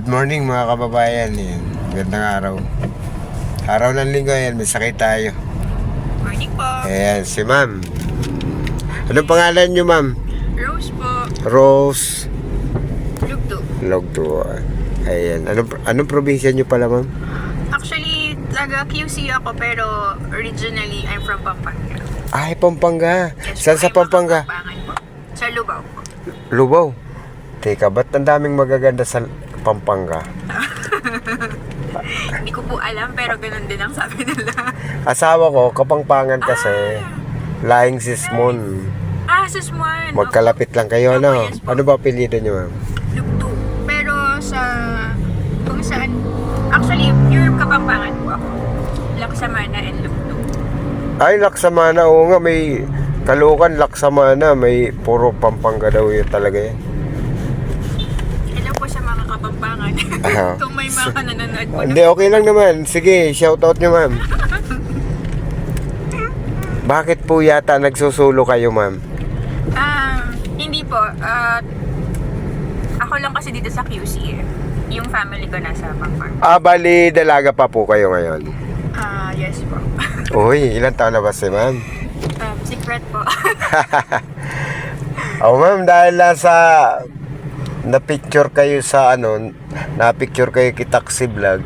Good morning mga kababayan. Yan. Gandang araw. Araw ng linggo yan, may sakit tayo. Morning po. Ayan, si ma'am. Anong pangalan nyo ma'am? Rose po. Rose Lugdo. Logdo. Ayan. Anong, anong probinsya nyo pala ma'am? Actually, taga QC ako pero originally I'm from Pampanga. Ay, Pampanga. Yes, Saan sa Pampanga? Sa Lubao po. Lubao. Teka, ba't ang daming magaganda sa Pampanga? Hindi ko po alam pero ganun din ang sabi nila. Asawa ko, Kapangpangan kasi. Laing Sismon. ah, Sismuan. Magkalapit lang kayo, Opo, ano? yes po. Ano ba apelido nyo ma'am? Lugdo. Pero sa kung saan actually pure Kapampangan po ako. Laksamana and Lugdo. Ay, Laksamana. Oo nga, may Kalukan, Laksamana. May puro Pampanga daw yun talaga yan. Hello po sa mga Kapampangan. Ah. kung may mga nanonood po. Hindi, okay lang naman. Sige, shoutout nyo, ma'am. Bakit po yata nagsusulo kayo, ma'am? Um, hindi po. Ah, ako lang kasi dito sa QC eh. Yung family ko nasa Pampanga. Ah, bali, dalaga pa po kayo ngayon. Ah, yes po. Uy, ilan taon na ba si ma'am? um, secret po. Oh, ma'am, dahil nasa na-picture kayo sa ano, na-picture kayo kay Taxi Vlog,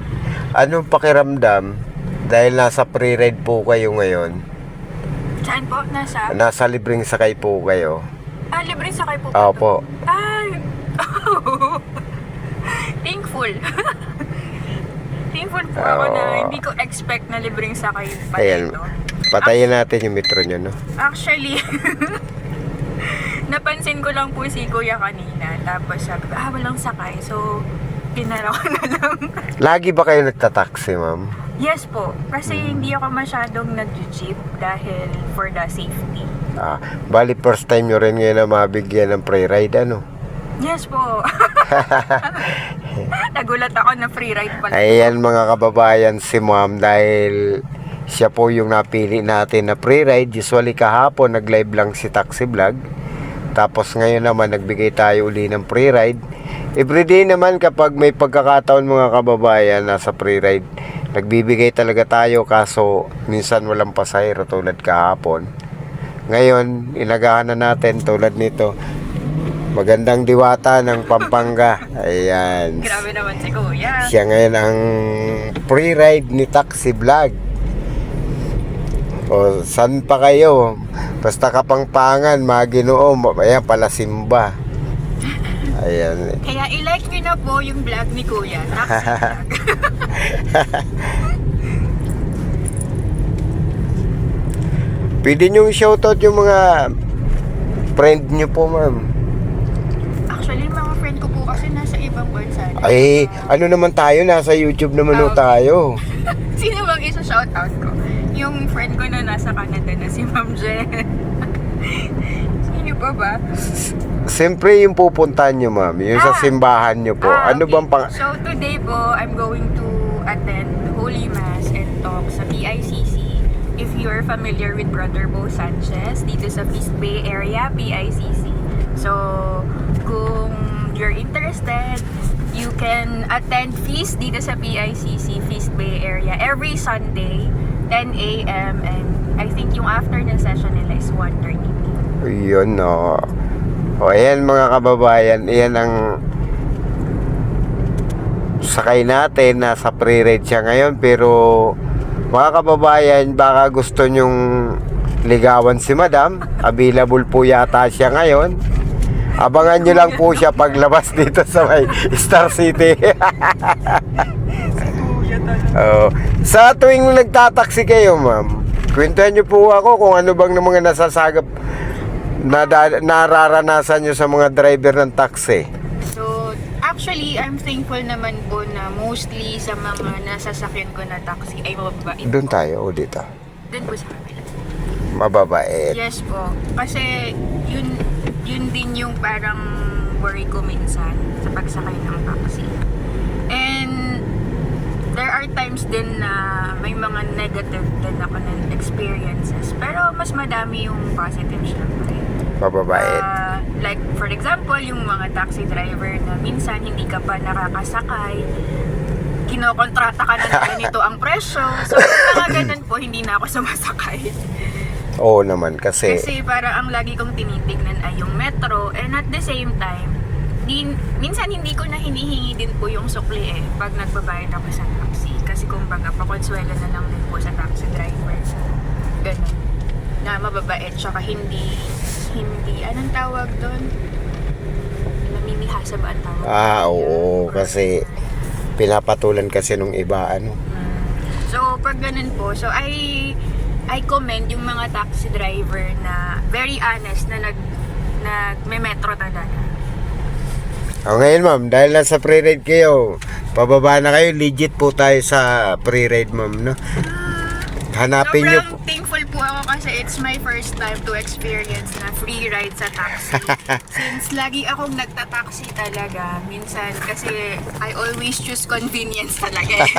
anong pakiramdam dahil nasa pre-ride po kayo ngayon? Saan po? Nasa? Nasa libreng sakay po kayo. Ah, libre sakay po. Ah, Opo. Ay! Thankful. Thankful po ako na hindi ko expect na libreng sakay pa Ayan. dito. Patayin natin yung metro nyo, no? Actually, napansin ko lang po si kuya kanina. Tapos sabi ko, ah, walang sakay. So, pinara ko na lang. Lagi ba kayo nagtataksi, ma'am? yes po. Kasi hindi ako masyadong nag-jeep dahil for the safety. Ah, bali first time nyo rin ngayon na mabigyan ng pre-ride, ano? Yes po. Nagulat ako na free ride pala. Ayan mga kababayan si ma'am dahil siya po yung napili natin na pre-ride. Usually kahapon nag-live lang si Taxi Vlog. Tapos ngayon naman nagbigay tayo uli ng pre-ride. Everyday naman kapag may pagkakataon mga kababayan nasa pre-ride, nagbibigay talaga tayo kaso minsan walang pasahero tulad kahapon. Ngayon, inagahan na natin tulad nito. Magandang diwata ng Pampanga. Ayan. Grabe naman si kuya. Siya ngayon ang pre-ride ni Taxi Vlog. O, san pa kayo? Basta kapangpangan, maginoo, ayan pala Simba. Ayan. Kaya i-like nyo na po yung vlog ni kuya. Pwede nyo shoutout yung mga friend nyo po, ma'am. Actually, mga friend ko po kasi nasa ibang bansa. Ay, ano naman tayo? Nasa YouTube naman ho Ah, tayo. Sino bang isa shoutout ko? Yung friend ko na nasa Canada na si Ma'am Jen. Sino pa ba? Siyempre yung pupuntahan nyo, ma'am. Yung sa Ah. simbahan nyo po. Ah, Ano okay. bang pang... So today po, I'm going to attend Holy Mass and talk sa PICC. If you're familiar with Brother Bo Sanchez, dito sa Feast Bay area, PICC. So, kung you're interested, you can attend Feast dito sa PICC, Feast Bay area, every Sunday, 10 a.m. And I think yung after ng session nila is 1.30 p.m. Yun, no. O, ayan mga kababayan, iyan ang sakay natin. Nasa pre-ride siya ngayon, pero mga kababayan, baka gusto nyong ligawan si madam. Available po yata siya ngayon. Abangan nyo lang po siya paglabas dito sa may Star City. Oo. sa tuwing nagtataksi kayo, ma'am, kwentuhan nyo po ako kung ano bang ng mga nasasagap na nararanasan nyo sa mga driver ng taxi. So, actually, I'm thankful naman po na mostly sa mga nasasakyan ko na taxi ay mababait. Doon tayo o dito? Doon po sa kabila. Mababait. Yes po. Kasi, yun, yun din yung parang worry ko minsan sa pagsakay ng taxi. There are times din na may mga negative din ako ng experiences. Pero, mas madami yung positive syempre. Mababait. Ah, Like, for example, yung mga taxi driver na minsan hindi ka pa nakakasakay, kinokontrata ka na na ganito ang presyo. So, yung mga ganun po, hindi na ako sumasakay. Oo naman kasi Kasi para ang lagi kong tinitignan ay yung metro and at the same time, din, minsan hindi ko na hinihingi din po yung sukli eh pag nagbabayad ako sa taxi. Kasi kumbaga, pakonsuelo na lang din po sa taxi driver. Ganun. Na mababait, tsaka hindi, hindi, anong tawag doon? Namimihasa ba ang tawag? Ah, oo, kasi pinapatulan kasi nung iba ano. So, pag ganun po, so I I commend yung mga taxi driver na very honest na nag nag may metro talaga. O ngayon ma'am, dahil nasa pre-ride kayo, pababa na kayo, legit po tayo sa pre-ride ma'am, no? Hanapin nyo po. Sobrang thankful po ako kasi it's my first time to experience na free ride sa taxi. Since lagi akong nagta-taxi talaga, minsan kasi I always choose convenience talaga. eh.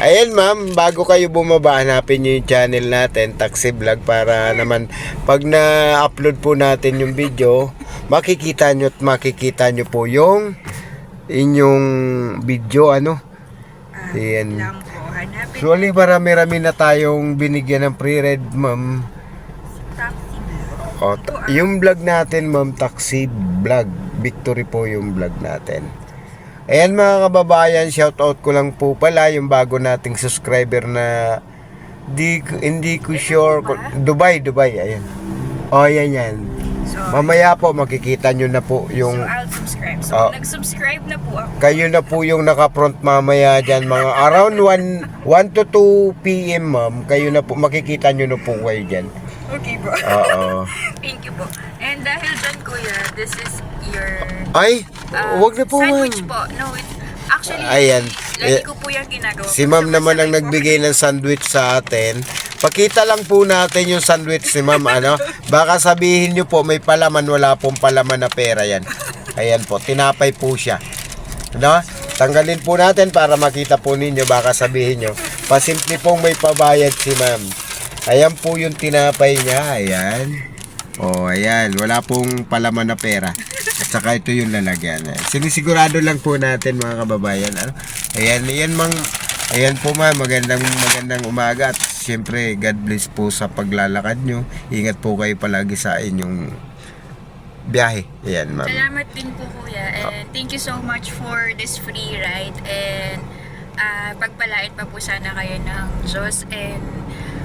Ayan ma'am, bago kayo bumaba, hanapin nyo yung channel natin, Taxi Vlog, para naman pag na-upload po natin yung video, makikita nyo at makikita nyo po yung inyong video, ano? Ayan. po, hanapin Surely marami-rami na tayong binigyan ng pre-read, ma'am. O, t- yung vlog natin, ma'am, taxi vlog. Victory po yung vlog natin. Ayan mga kababayan, shoutout ko lang po pala yung bago nating subscriber na di, hindi ko sure. Dubai, Dubai, ayan. O, ayan yan. So, Mamaya po, makikita nyo na po so yung... I'll subscribe. So, Oh. nag-subscribe na po ako. Kayo na po yung naka-front mamaya dyan, mga around 1, 1 to 2 p.m. ma'am. Kayo na po, makikita nyo na po kayo dyan. Okay bro. Oo. Thank you po. And dahil dyan kuya, this is your Ay, uh, wag na po ma'am. sandwich po. No, it's actually, Ayan. lagi Eh, ko po yung ginagawa. Si ma'am naman ang nagbigay ng sandwich sa atin. Pakita lang po natin yung sandwich si ma'am, ano? Baka sabihin nyo po, may palaman, wala pong palaman na pera yan. Ayan po, tinapay po siya. No? Tanggalin po natin para makita po ninyo, baka sabihin nyo, pasimple pong may pabayad si ma'am. Ayan po yung tinapay niya, ayan. Oh, ayan, wala pong palaman na pera. At saka ito yung lalagyan. Sinisigurado lang po natin mga kababayan. Ano? Ayan, ayan mang Ayan po ma'am, magandang magandang umaga at siyempre God bless po sa paglalakad nyo. Ingat po kayo palagi sa inyong biyahe. Ayan ma'am. Salamat din po kuya and thank you so much for this free ride and ah, pagpalait pa po sana kayo ng Diyos and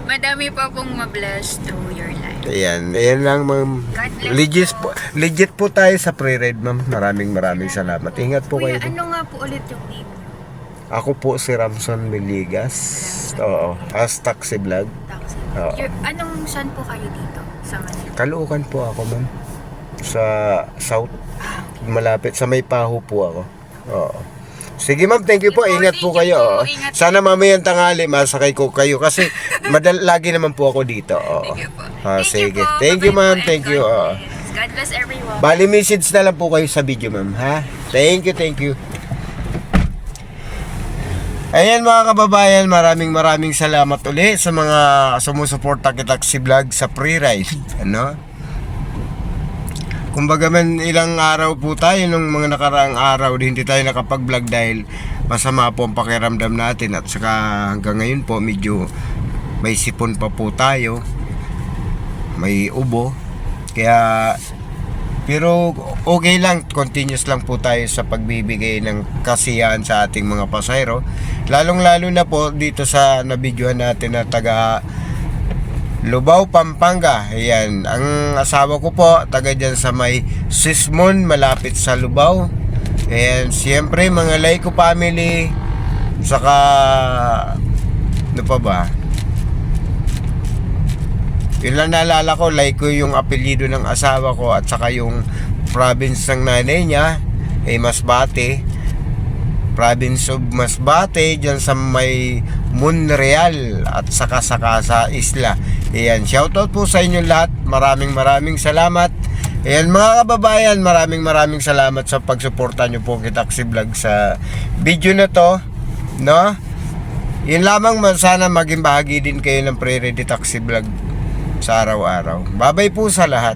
madami pa pong mabless through your life. Ayan, ayan lang ma'am. Legit po. po, legit po tayo sa pre-ride ma'am. Maraming maraming salamat. Ingat po Kuya, kayo. ano nga po ulit yung name? Ako po si Ramson Meligas. Oo, as taxi vlog. Taxi. Oo. Your- anong saan po kayo dito sa Manila? Kaluukan po ako ma'am. Sa South. Malapit. Sa may paho po ako. Oo. Sige ma'am, thank you po. Sige po, Ingat po thank you kayo. po. oo. Ingat Sana mamayang tanghali masakay ko kayo kasi madal lagi naman po ako dito. Oo. Thank you po. Ah, Thank sige. you po. Thank you Bye-bye ma'am. po and Thank you. God oo. bless. God bless everyone. Bali message na lang po kayo sa video ma'am, ha? Thank you, thank you. Ayan mga kababayan, maraming maraming salamat uli sa mga sumusuporta kita si vlog sa pre-ride. Ano? Kumbaga man ilang araw po tayo nung mga nakaraang araw di hindi tayo nakapag-vlog dahil masama po ang pakiramdam natin at saka hanggang ngayon po medyo may sipon pa po tayo may ubo kaya pero okay lang, continuous lang po tayo sa pagbibigay ng kasiyahan sa ating mga pasahero. Lalong-lalo na po dito sa nabidyohan natin na taga Lubao, Pampanga. Ayan, ang asawa ko po, taga dyan sa may Sismon, malapit sa Lubao. Ayan, siyempre mga Laiko family, saka ano pa ba? Yun lang naalala ko, like ko yung apelyido ng asawa ko at saka yung province ng nanay niya, eh Masbate. Province of Masbate, dyan sa may Monreal at saka saka sa isla. Ayan, shoutout po sa inyo lahat. Maraming maraming salamat. Ayan mga kababayan, maraming maraming salamat sa pagsuporta nyo po Taxi Vlog sa video na to. No? Yun lamang man sana maging bahagi din kayo ng Pre-Ready Taxi Vlog sa araw-araw. Babay po sa lahat.